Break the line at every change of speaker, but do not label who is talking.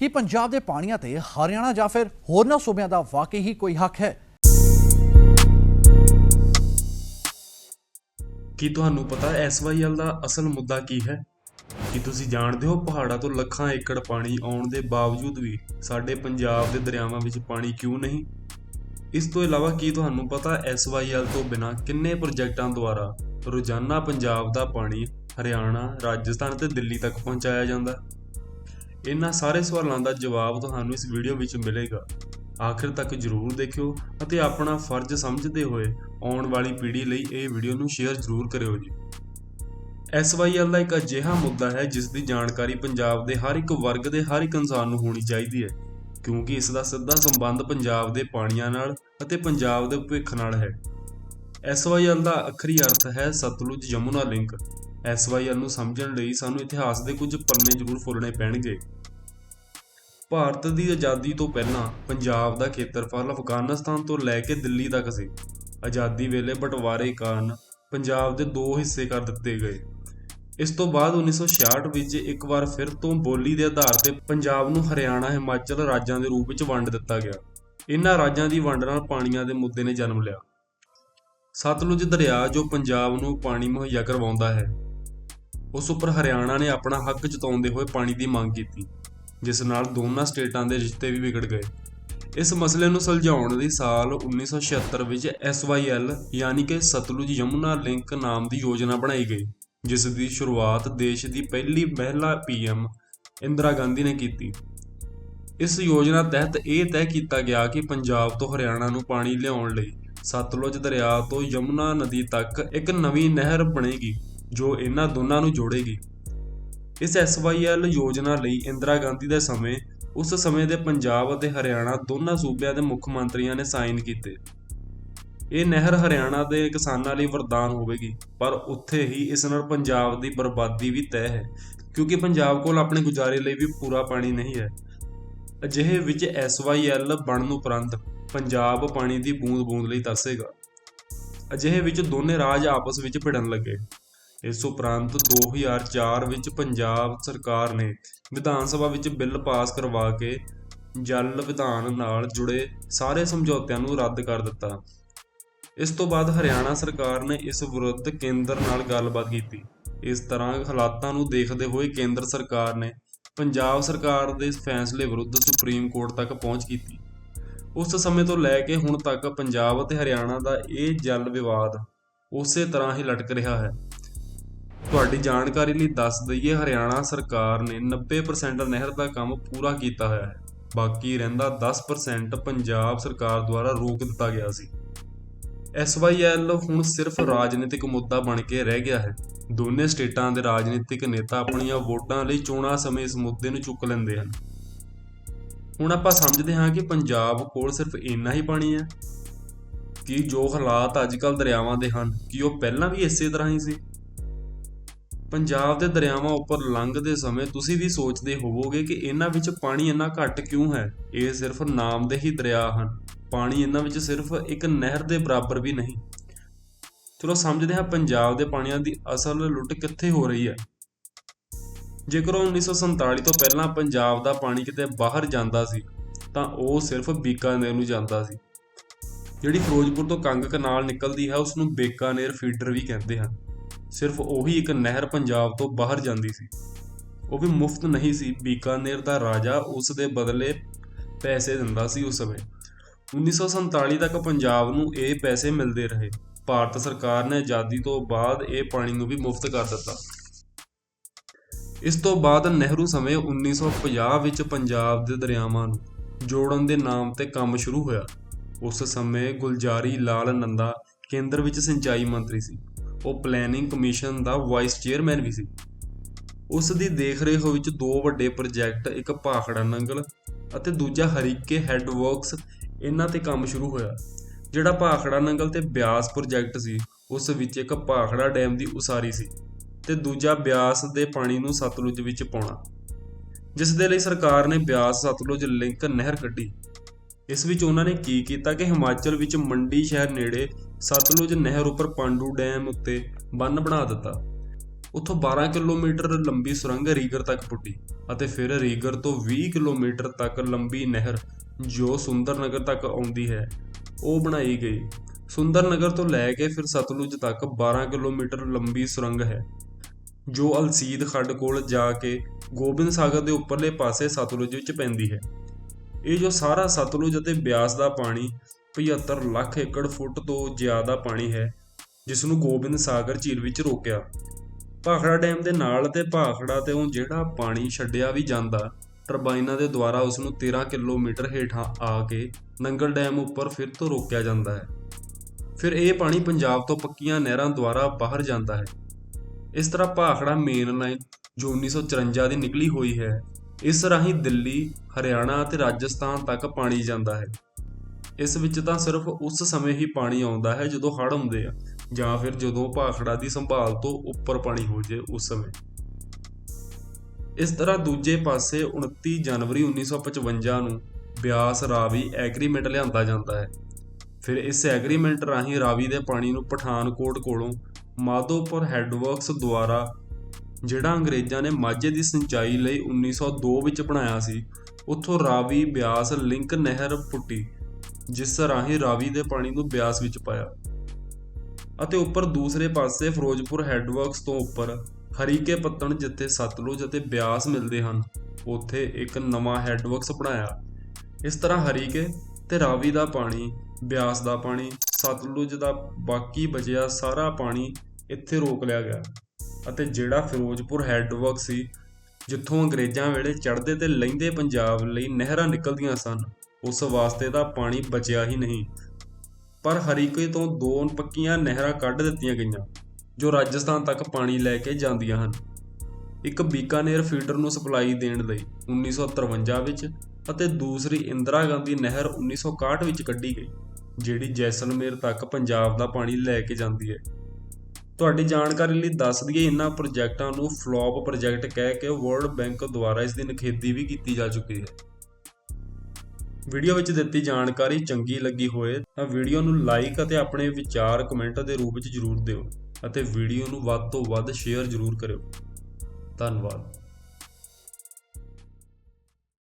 ਕੀ ਪੰਜਾਬ ਦੇ ਪਾਣੀਆਂ ਤੇ ਹਰਿਆਣਾ ਜਾਂ ਫਿਰ ਹੋਰਨਾਂ ਸੂਬਿਆਂ ਦਾ ਵਾਕਈ ਹੀ ਕੋਈ ਹੱਕ ਹੈ?
ਕੀ ਤੁਹਾਨੂੰ ਪਤਾ ਐਸਵਾਈਐਲ ਦਾ ਅਸਲ ਮੁੱਦਾ ਕੀ ਹੈ? ਕੀ ਤੁਸੀਂ ਜਾਣਦੇ ਹੋ ਪਹਾੜਾਂ ਤੋਂ ਲੱਖਾਂ ਏਕੜ ਪਾਣੀ ਆਉਣ ਦੇ ਬਾਵਜੂਦ ਵੀ ਸਾਡੇ ਪੰਜਾਬ ਦੇ ਦਰਿਆਵਾਂ ਵਿੱਚ ਪਾਣੀ ਕਿਉਂ ਨਹੀਂ? ਇਸ ਤੋਂ ਇਲਾਵਾ ਕੀ ਤੁਹਾਨੂੰ ਪਤਾ ਐਸਵਾਈਐਲ ਤੋਂ ਬਿਨਾਂ ਕਿੰਨੇ ਪ੍ਰੋਜੈਕਟਾਂ ਦੁਆਰਾ ਰੋਜ਼ਾਨਾ ਪੰਜਾਬ ਦਾ ਪਾਣੀ ਹਰਿਆਣਾ, ਰਾਜਸਥਾਨ ਤੇ ਦਿੱਲੀ ਤੱਕ ਪਹੁੰਚਾਇਆ ਜਾਂਦਾ? ਇਹਨਾਂ ਸਾਰੇ ਸਵਾਲਾਂ ਦਾ ਜਵਾਬ ਤੁਹਾਨੂੰ ਇਸ ਵੀਡੀਓ ਵਿੱਚ ਮਿਲੇਗਾ। ਆਖਿਰ ਤੱਕ ਜਰੂਰ ਦੇਖਿਓ ਅਤੇ ਆਪਣਾ ਫਰਜ਼ ਸਮਝਦੇ ਹੋਏ ਆਉਣ ਵਾਲੀ ਪੀੜ੍ਹੀ ਲਈ ਇਹ ਵੀਡੀਓ ਨੂੰ ਸ਼ੇਅਰ ਜ਼ਰੂਰ ਕਰਿਓ ਜੀ। ਐਸਵਾਈਐਲ ਦਾ ਇੱਕ ਅਜਿਹਾ ਮੁੱਦਾ ਹੈ ਜਿਸ ਦੀ ਜਾਣਕਾਰੀ ਪੰਜਾਬ ਦੇ ਹਰ ਇੱਕ ਵਰਗ ਦੇ ਹਰ ਇੱਕ ਇਨਸਾਨ ਨੂੰ ਹੋਣੀ ਚਾਹੀਦੀ ਹੈ, ਕਿਉਂਕਿ ਇਸ ਦਾ ਸਿੱਧਾ ਸੰਬੰਧ ਪੰਜਾਬ ਦੇ ਪਾਣੀਆਂ ਨਾਲ ਅਤੇ ਪੰਜਾਬ ਦੇ ਭਵਿੱਖ ਨਾਲ ਹੈ। ਐਸਵਾਈਐਲ ਦਾ ਅਖਰੀ ਅਰਥ ਹੈ ਸਤਲੁਜ ਯਮੁਨਾ ਲਿੰਕ। ਐਸਵਾਈਐਲ ਨੂੰ ਸਮਝਣ ਲਈ ਸਾਨੂੰ ਇਤਿਹਾਸ ਦੇ ਕੁਝ ਪੰਨੇ ਜ਼ਰੂਰ ਫੋਲਣੇ ਪੈਣਗੇ। ਭਾਰਤ ਦੀ ਆਜ਼ਾਦੀ ਤੋਂ ਪਹਿਲਾਂ ਪੰਜਾਬ ਦਾ ਖੇਤਰਫਲ ਅਫਗਾਨਿਸਤਾਨ ਤੋਂ ਲੈ ਕੇ ਦਿੱਲੀ ਤੱਕ ਸੀ। ਆਜ਼ਾਦੀ ਵੇਲੇ ਬਟਵਾਰੇ ਕਾਰਨ ਪੰਜਾਬ ਦੇ ਦੋ ਹਿੱਸੇ ਕਰ ਦਿੱਤੇ ਗਏ। ਇਸ ਤੋਂ ਬਾਅਦ 1966 ਵਿੱਚ ਇੱਕ ਵਾਰ ਫਿਰ ਤੋਂ ਬੋਲੀ ਦੇ ਆਧਾਰ ਤੇ ਪੰਜਾਬ ਨੂੰ ਹਰਿਆਣਾ, ਹਿਮਾਚਲ ਰਾਜਾਂ ਦੇ ਰੂਪ ਵਿੱਚ ਵੰਡ ਦਿੱਤਾ ਗਿਆ। ਇਹਨਾਂ ਰਾਜਾਂ ਦੀ ਵੰਡ ਨਾਲ ਪਾਣੀਆਂ ਦੇ ਮੁੱਦੇ ਨੇ ਜਨਮ ਲਿਆ। ਸਤਲੁਜ ਦਰਿਆ ਜੋ ਪੰਜਾਬ ਨੂੰ ਪਾਣੀ ਮੁਹੱਈਆ ਕਰਵਾਉਂਦਾ ਹੈ। ਉਸ ਉੱਪਰ ਹਰਿਆਣਾ ਨੇ ਆਪਣਾ ਹੱਕ ਜਤਾਉਂਦੇ ਹੋਏ ਪਾਣੀ ਦੀ ਮੰਗ ਕੀਤੀ, ਜਿਸ ਨਾਲ ਦੋਨਾਂ ਸਟੇਟਾਂ ਦੇ ਰਿਸ਼ਤੇ ਵੀ ਵਿਗੜ ਗਏ। ਇਸ ਮਸਲੇ ਨੂੰ ਸੁਲਝਾਉਣ ਲਈ ਸਾਲ 1976 ਵਿੱਚ SYL ਯਾਨੀ ਕਿ ਸਤਲੁਜ ਯਮੁਨਾ ਲਿੰਕ ਨਾਮ ਦੀ ਯੋਜਨਾ ਬਣਾਈ ਗਈ, ਜਿਸ ਦੀ ਸ਼ੁਰੂਆਤ ਦੇਸ਼ ਦੀ ਪਹਿਲੀ ਮਹਿਲਾ ਪੀਐਮ ਇੰਦਰਾ ਗਾਂਧੀ ਨੇ ਕੀਤੀ। ਇਸ ਯੋਜਨਾ ਤਹਿਤ ਇਹ ਤੈਅ ਕੀਤਾ ਗਿਆ ਕਿ ਪੰਜਾਬ ਤੋਂ ਹਰਿਆਣਾ ਨੂੰ ਪਾਣੀ ਲਿਆਉਣ ਲਈ ਸਤਲੁਜ ਦਰਿਆ ਤੋਂ ਯਮੁਨਾ ਨਦੀ ਤੱਕ ਇੱਕ ਨਵੀਂ ਨਹਿਰ ਬਣੇਗੀ। ਜੋ ਇਹਨਾਂ ਦੋਨਾਂ ਨੂੰ ਜੋੜੇਗੀ। ਇਸ ਐਸਵਾਈਐਲ ਯੋਜਨਾ ਲਈ ਇੰਦਰਾ ਗਾਂਧੀ ਦੇ ਸਮੇਂ, ਉਸ ਸਮੇਂ ਦੇ ਪੰਜਾਬ ਅਤੇ ਹਰਿਆਣਾ ਦੋਨਾਂ ਸੂਬਿਆਂ ਦੇ ਮੁੱਖ ਮੰਤਰੀਆਂ ਨੇ ਸਾਈਨ ਕੀਤੇ। ਇਹ ਨਹਿਰ ਹਰਿਆਣਾ ਦੇ ਕਿਸਾਨਾਂ ਲਈ ਵਰਦਾਨ ਹੋਵੇਗੀ, ਪਰ ਉੱਥੇ ਹੀ ਇਸ ਨਾਲ ਪੰਜਾਬ ਦੀ ਬਰਬਾਦੀ ਵੀ ਤੈਅ ਹੈ, ਕਿਉਂਕਿ ਪੰਜਾਬ ਕੋਲ ਆਪਣੇ ਗੁਜ਼ਾਰੇ ਲਈ ਵੀ ਪੂਰਾ ਪਾਣੀ ਨਹੀਂ ਹੈ। ਅਜਿਹੇ ਵਿੱਚ ਐਸਵਾਈਐਲ ਬਣਨ ਉਪਰੰਤ ਪੰਜਾਬ ਪਾਣੀ ਦੀ ਬੂੰਦ-ਬੂੰਦ ਲਈ ਤਰਸੇਗਾ। ਅਜਿਹੇ ਵਿੱਚ ਦੋਨੇ ਰਾਜ ਆਪਸ ਵਿੱਚ ਭਿੜਨ ਲੱਗੇ। ਇਸ ਉਪਰੰਤ 2004 ਵਿੱਚ ਪੰਜਾਬ ਸਰਕਾਰ ਨੇ ਵਿਧਾਨ ਸਭਾ ਵਿੱਚ ਬਿੱਲ ਪਾਸ ਕਰਵਾ ਕੇ ਜਲ ਵਿਧਾਨ ਨਾਲ ਜੁੜੇ ਸਾਰੇ ਸਮਝੌਤਿਆਂ ਨੂੰ ਰੱਦ ਕਰ ਦਿੱਤਾ। ਇਸ ਤੋਂ ਬਾਅਦ ਹਰਿਆਣਾ ਸਰਕਾਰ ਨੇ ਇਸ ਵਿਰੁੱਧ ਕੇਂਦਰ ਨਾਲ ਗੱਲਬਾਤ ਕੀਤੀ। ਇਸ ਤਰ੍ਹਾਂ ਹਾਲਾਤਾਂ ਨੂੰ ਦੇਖਦੇ ਹੋਏ ਕੇਂਦਰ ਸਰਕਾਰ ਨੇ ਪੰਜਾਬ ਸਰਕਾਰ ਦੇ ਫੈਸਲੇ ਵਿਰੁੱਧ ਸੁਪਰੀਮ ਕੋਰਟ ਤੱਕ ਪਹੁੰਚ ਕੀਤੀ। ਉਸ ਸਮੇਂ ਤੋਂ ਲੈ ਕੇ ਹੁਣ ਤੱਕ ਪੰਜਾਬ ਅਤੇ ਹਰਿਆਣਾ ਦਾ ਇਹ ਜਲ ਵਿਵਾਦ ਉਸੇ ਤਰ੍ਹਾਂ ਹੀ ਲਟਕ ਰਿਹਾ ਹੈ। ਤੁਹਾਡੀ ਜਾਣਕਾਰੀ ਲਈ ਦੱਸ ਦਈਏ, ਹਰਿਆਣਾ ਸਰਕਾਰ ਨੇ 90% ਨਹਿਰ ਦਾ ਕੰਮ ਪੂਰਾ ਕੀਤਾ ਹੋਇਆ ਹੈ। ਬਾਕੀ ਰਹਿੰਦਾ 10% ਪੰਜਾਬ ਸਰਕਾਰ ਦੁਆਰਾ ਰੋਕ ਦਿੱਤਾ ਗਿਆ ਸੀ। ਐਸਵਾਈਐਲ ਹੁਣ ਸਿਰਫ ਰਾਜਨੀਤਿਕ ਮੁੱਦਾ ਬਣ ਕੇ ਰਹਿ ਗਿਆ ਹੈ। ਦੋਨੇ ਸਟੇਟਾਂ ਦੇ ਰਾਜਨੀਤਿਕ ਨੇਤਾ ਆਪਣੀਆਂ ਵੋਟਾਂ ਲਈ ਚੋਣਾਂ ਸਮੇਂ ਇਸ ਮੁੱਦੇ ਨੂੰ ਚੁੱਕ ਲੈਂਦੇ ਹਨ। ਹੁਣ ਆਪਾਂ ਸਮਝਦੇ ਹਾਂ ਕਿ ਪੰਜਾਬ ਕੋਲ ਸਿਰਫ ਇੰਨਾ ਹੀ ਪਾਣੀ ਹੈ ਕਿ ਜੋ ਹਾਲਾਤ ਅੱਜਕੱਲ ਦਰਿਆਵਾਂ ਦੇ ਹਨ, ਕਿ ਉਹ ਪਹਿਲਾਂ ਵੀ ਇਸੇ ਤਰ੍ਹਾਂ ਹੀ ਸੀ। ਪੰਜਾਬ ਦੇ ਦਰਿਆਵਾਂ ਉੱਪਰ ਲੰਘਦੇ ਸਮੇਂ ਤੁਸੀਂ ਵੀ ਸੋਚਦੇ ਹੋਵੋਗੇ ਕਿ ਇਹਨਾਂ ਵਿੱਚ ਪਾਣੀ ਇੰਨਾ ਘੱਟ ਕਿਉਂ ਹੈ? ਇਹ ਸਿਰਫ ਨਾਮ ਦੇ ਹੀ ਦਰਿਆ ਹਨ। ਪਾਣੀ ਇਹਨਾਂ ਵਿੱਚ ਸਿਰਫ ਇੱਕ ਨਹਿਰ ਦੇ ਬਰਾਬਰ ਵੀ ਨਹੀਂ। ਚਲੋ ਸਮਝਦੇ ਹਾਂ ਪੰਜਾਬ ਦੇ ਪਾਣੀਆਂ ਦੀ ਅਸਲ ਲੁੱਟ ਕਿੱਥੇ ਹੋ ਰਹੀ ਹੈ। ਜੇਕਰ 1947 ਤੋਂ ਪਹਿਲਾਂ ਪੰਜਾਬ ਦਾ ਪਾਣੀ ਕਿਤੇ ਬਾਹਰ ਜਾਂਦਾ ਸੀ, ਤਾਂ ਉਹ ਸਿਰਫ ਬੀਕਾਨੇਰ ਨੂੰ ਜਾਂਦਾ ਸੀ। ਜਿਹੜੀ ਫਿਰੋਜ਼ਪੁਰ ਤੋਂ ਕੰਗ ਕਨਾਲ ਨਿਕਲਦੀ ਹੈ ਉਸ ਨੂੰ ਬੀਕਾਨੇਰ ਫੀਡਰ ਵੀ ਕਹਿੰਦੇ ਹਨ। ਸਿਰਫ ਉਹੀ ਇੱਕ ਨਹਿਰ ਪੰਜਾਬ ਤੋਂ ਬਾਹਰ ਜਾਂਦੀ ਸੀ। ਉਹ ਵੀ ਮੁਫਤ ਨਹੀਂ ਸੀ। ਬੀਕਾਨੇਰ ਦਾ ਰਾਜਾ ਉਸ ਦੇ ਬਦਲੇ ਪੈਸੇ ਦਿੰਦਾ ਸੀ ਉਸ ਸਮੇਂ। 1947 ਤੱਕ ਪੰਜਾਬ ਨੂੰ ਇਹ ਪੈਸੇ ਮਿਲਦੇ ਰਹੇ। ਭਾਰਤ ਸਰਕਾਰ ਨੇ ਆਜ਼ਾਦੀ ਤੋਂ ਬਾਅਦ ਇਹ ਪਾਣੀ ਨੂੰ ਵੀ ਮੁਫਤ ਕਰ ਦਿੱਤਾ। ਇਸ ਤੋਂ ਬਾਅਦ ਨਹਿਰੂ ਸਮੇਂ 1950 ਵਿੱਚ ਪੰਜਾਬ ਦੇ ਦਰਿਆਵਾਂ ਨੂੰ ਜੋੜਨ ਦੇ ਨਾਮ ਤੇ ਕੰਮ ਸ਼ੁਰੂ ਹੋਇਆ। ਉਸ ਸਮੇਂ ਗੁਲਜਾਰੀ ਲਾਲ ਨੰਦਾ ਕੇਂਦਰ ਵਿੱਚ ਸਿੰਚਾਈ ਮੰਤਰੀ ਸੀ। ਉਹ ਪਲੈਨਿੰਗ ਕਮਿਸ਼ਨ ਦਾ ਵਾਈਸ ਚੇਅਰਮੈਨ ਵੀ ਸੀ। ਉਸ ਦੀ ਦੇਖਰੇਖ ਵਿੱਚ ਦੋ ਵੱਡੇ ਪ੍ਰੋਜੈਕਟ ਇੱਕ ਭਾਖੜਾ ਨੰਗਲ ਅਤੇ ਦੂਜਾ ਹਰੀਕੇ ਹੈੱਡ ਵਰਕਸ ਇਹਨਾਂ ਤੇ ਕੰਮ ਸ਼ੁਰੂ ਹੋਇਆ। ਜਿਹੜਾ ਭਾਖੜਾ ਨੰਗਲ ਤੇ ਬਿਆਸ ਪ੍ਰੋਜੈਕਟ ਸੀ, ਉਸ ਵਿੱਚ ਇੱਕ ਭਾਖੜਾ ਡੈਮ ਦੀ ਉਸਾਰੀ ਸੀ ਤੇ ਦੂਜਾ ਬਿਆਸ ਦੇ ਪਾਣੀ ਨੂੰ ਸਤਲੁਜ ਵਿੱਚ ਪਾਉਣਾ। ਜਿਸ ਦੇ ਲਈ ਸਰਕਾਰ ਨੇ ਬਿਆਸ, ਸਤਲੁਜ, ਲਿੰਕ ਨਹਿਰ ਕੱਢੀ। ਇਸ ਵਿੱਚ ਉਹਨਾਂ ਨੇ ਕੀ ਕੀਤਾ ਕਿ ਹਿਮਾਚਲ ਵਿੱਚ ਮੰਡੀ ਸ਼ਹਿਰ ਨੇੜੇ ਸਤਲੁਜ ਨਹਿਰ ਉੱਪਰ ਪਾਂਡੂ ਡੈਮ ਉੱਤੇ ਬੰਨ ਬਣਾ ਦਿੱਤਾ। ਉੱਥੋਂ 12 ਕਿਲੋਮੀਟਰ ਲੰਬੀ ਸੁਰੰਗ ਰੀਗਰ ਤੱਕ ਪੁੱਟੀ ਅਤੇ ਫਿਰ ਰੀਗਰ ਤੋਂ 20 ਕਿਲੋਮੀਟਰ ਤੱਕ ਲੰਬੀ ਨਹਿਰ ਜੋ ਸੁੰਦਰਨਗਰ ਤੱਕ ਆਉਂਦੀ ਹੈ, ਉਹ ਬਣਾਈ ਗਈ। ਸੁੰਦਰਨਗਰ ਤੋਂ ਲੈ ਕੇ ਫਿਰ ਸਤਲੁਜ ਤੱਕ 12 ਕਿਲੋਮੀਟਰ ਲੰਬੀ ਸੁਰੰਗ ਹੈ, ਜੋ ਅਲਸੀਦ ਖੱਡ ਕੋਲ ਜਾ ਕੇ ਗੋਬਿੰਦ ਸਾਗਰ ਦੇ ਉੱਪਰਲੇ ਪਾਸੇ ਸਤਲੁਜ ਵਿੱਚ ਪੈਂਦੀ ਹੈ। ਇਹ ਜੋ ਸਾਰਾ ਸਤਲੁਜ ਅਤੇ ਬਿਆਸ ਦਾ ਪਾਣੀ 75 ਲੱਖ ਏਕੜ ਫੁੱਟ ਤੋਂ ਜ਼ਿਆਦਾ ਪਾਣੀ ਹੈ ਜਿਸ ਨੂੰ ਗੋਬਿੰਦ ਸਾਗਰ ਝੀਲ ਵਿੱਚ ਰੋਕਿਆ। ਭਾਖੜਾ ਡੈਮ ਦੇ ਨਾਲ ਤੇ ਭਾਖੜਾ ਤੇ ਉਹ ਜਿਹੜਾ ਪਾਣੀ ਛੱਡਿਆ ਵੀ ਜਾਂਦਾ, ਟਰਬਾਈਨਾਂ ਦੇ ਦੁਆਰਾ ਉਸ ਨੂੰ 13 ਕਿਲੋਮੀਟਰ ਹੇਠਾਂ ਆ ਕੇ ਨੰਗਲ ਡੈਮ ਉੱਪਰ ਫਿਰ ਤੋਂ ਰੋਕਿਆ ਜਾਂਦਾ ਹੈ। ਫਿਰ ਇਹ ਪਾਣੀ ਪੰਜਾਬ ਤੋਂ ਪੱਕੀਆਂ ਨਹਿਰਾਂ ਦੁਆਰਾ ਬਾਹਰ ਜਾਂਦਾ ਹੈ। ਇਸ ਤਰ੍ਹਾਂ ਭਾਖੜਾ ਮੇਨ ਲਾਈਨ ਜੋ 1954 ਦੀ ਨਿਕਲੀ ਹੋਈ ਹੈ ਇਸ ਰਾਹੀਂ ਦਿੱਲੀ, ਹਰਿਆਣਾ ਅਤੇ ਰਾਜਸਥਾਨ ਤੱਕ ਪਾਣੀ ਜਾਂਦਾ ਹੈ। ਇਸ ਵਿੱਚ ਤਾਂ ਸਿਰਫ ਉਸ ਸਮੇਂ ਹੀ ਪਾਣੀ ਆਉਂਦਾ ਹੈ ਜਦੋਂ ਹੜ੍ਹ ਹੁੰਦੇ ਆ, ਜਾਂ ਫਿਰ ਜਦੋਂ ਭਾਖੜਾ ਦੀ ਸੰਭਾਲ ਤੋਂ ਉੱਪਰ ਪਾਣੀ ਹੋ ਜੇ ਉਸ ਸਮੇਂ। ਇਸ ਤਰ੍ਹਾਂ ਦੂਜੇ ਪਾਸੇ 29 ਜਨਵਰੀ 1955 ਨੂੰ ਬਿਆਸ ਰਾਵੀ ਐਗਰੀਮੈਂਟ ਲਿਆਂਦਾ ਜਾਂਦਾ ਹੈ। ਫਿਰ ਇਸ ਐਗਰੀਮੈਂਟ ਰਾਹੀਂ ਰਾਵੀ ਦੇ ਪਾਣੀ ਨੂੰ ਪਠਾਨਕੋਟ ਕੋਲੋਂ ਮਾਧੋਪੁਰ ਹੈੱਡਵਰਕਸ ਦੁਆਰਾ ਜਿਹੜਾ ਅੰਗਰੇਜ਼ਾਂ ਨੇ ਮਾਝੇ ਦੀ ਸਿੰਚਾਈ ਲਈ 1902 ਵਿੱਚ ਬਣਾਇਆ ਸੀ, ਉੱਥੋਂ ਰਾਵੀ ਬਿਆਸ ਲਿੰਕ ਨਹਿਰ ਪੁੱਟੀ, ਜਿਸ ਰਾਹੀਂ ਰਾਵੀ ਦੇ ਪਾਣੀ ਨੂੰ ਬਿਆਸ ਵਿੱਚ ਪਾਇਆ ਅਤੇ ਉੱਪਰ ਦੂਸਰੇ ਪਾਸੇ ਫਿਰੋਜ਼ਪੁਰ ਹੈਡਵਰਕਸ ਤੋਂ ਉੱਪਰ ਹਰੀਕੇ ਪੱਤਣ ਜਿੱਥੇ ਸਤਲੁਜ ਅਤੇ ਬਿਆਸ ਮਿਲਦੇ ਹਨ, ਉੱਥੇ ਇੱਕ ਨਵਾਂ ਹੈੱਡਵਰਕਸ ਬਣਾਇਆ। ਇਸ ਤਰ੍ਹਾਂ ਹਰੀਕੇ ਤੇ ਰਾਵੀ ਦਾ ਪਾਣੀ, ਬਿਆਸ ਦਾ ਪਾਣੀ, ਸਤਲੁਜ ਦਾ ਬਾਕੀ ਬਚਿਆ ਸਾਰਾ ਪਾਣੀ ਇੱਥੇ ਰੋਕ ਲਿਆ ਗਿਆ। ਅਤੇ ਜਿਹੜਾ ਫਿਰੋਜ਼ਪੁਰ ਹੈੱਡਵਰਕ ਸੀ, ਜਿੱਥੋਂ ਅੰਗਰੇਜ਼ਾਂ ਵੇਲੇ ਚੜ੍ਹਦੇ ਤੇ ਲਹਿੰਦੇ ਪੰਜਾਬ ਲਈ ਨਹਿਰਾਂ ਨਿਕਲਦੀਆਂ ਸਨ, ਉਸ ਵਾਸਤੇ ਤਾਂ ਪਾਣੀ ਬਚਿਆ ਹੀ ਨਹੀਂ। ਪਰ ਹਰੀਕੇ ਤੋਂ ਦੋ ਪੱਕੀਆਂ ਨਹਿਰਾਂ ਕੱਢ ਦਿੱਤੀਆਂ ਗਈਆਂ, ਜੋ ਰਾਜਸਥਾਨ ਤੱਕ ਪਾਣੀ ਲੈ ਕੇ ਜਾਂਦੀਆਂ ਹਨ। ਇੱਕ ਬੀਕਾਨੇਰ ਫੀਡਰ ਨੂੰ ਸਪਲਾਈ ਦੇਣ ਲਈ 1953 ਵਿੱਚ ਅਤੇ ਦੂਸਰੀ ਇੰਦਰਾ ਗਾਂਧੀ ਨਹਿਰ 1961 ਵਿੱਚ ਕੱਢੀ ਗਈ, ਜਿਹੜੀ ਜੈਸਲਮੇਰ ਤੱਕ ਪੰਜਾਬ ਦਾ ਪਾਣੀ ਲੈ ਕੇ ਜਾਂਦੀ ਹੈ। ਤੁਹਾਡੀ ਜਾਣਕਾਰੀ ਲਈ ਦੱਸ ਦਈਏ ਇਹਨਾਂ ਪ੍ਰੋਜੈਕਟਾਂ ਨੂੰ ਫਲॉप ਪ੍ਰੋਜੈਕਟ ਕਹਿ ਕੇ ਵਰਲਡ ਬੈਂਕ ਦੁਆਰਾ ਇਸ ਦੀ ਨਿਖੇਧੀ ਵੀ ਕੀਤੀ ਜਾ ਚੁੱਕੀ ਹੈ। ਵੀਡੀਓ ਵਿੱਚ ਦਿੱਤੀ ਜਾਣਕਾਰੀ ਚੰਗੀ ਲੱਗੀ ਹੋਵੇ ਤਾਂ ਵੀਡੀਓ ਨੂੰ ਲਾਈਕ ਅਤੇ ਆਪਣੇ ਵਿਚਾਰ ਕਮੈਂਟ ਦੇ ਰੂਪ ਵਿੱਚ ਜਰੂਰ ਦਿਓ ਅਤੇ ਵੀਡੀਓ ਨੂੰ ਵੱਧ ਤੋਂ ਵੱਧ ਸ਼ੇਅਰ ਜਰੂਰ ਕਰਿਓ। ਧੰਨਵਾਦ।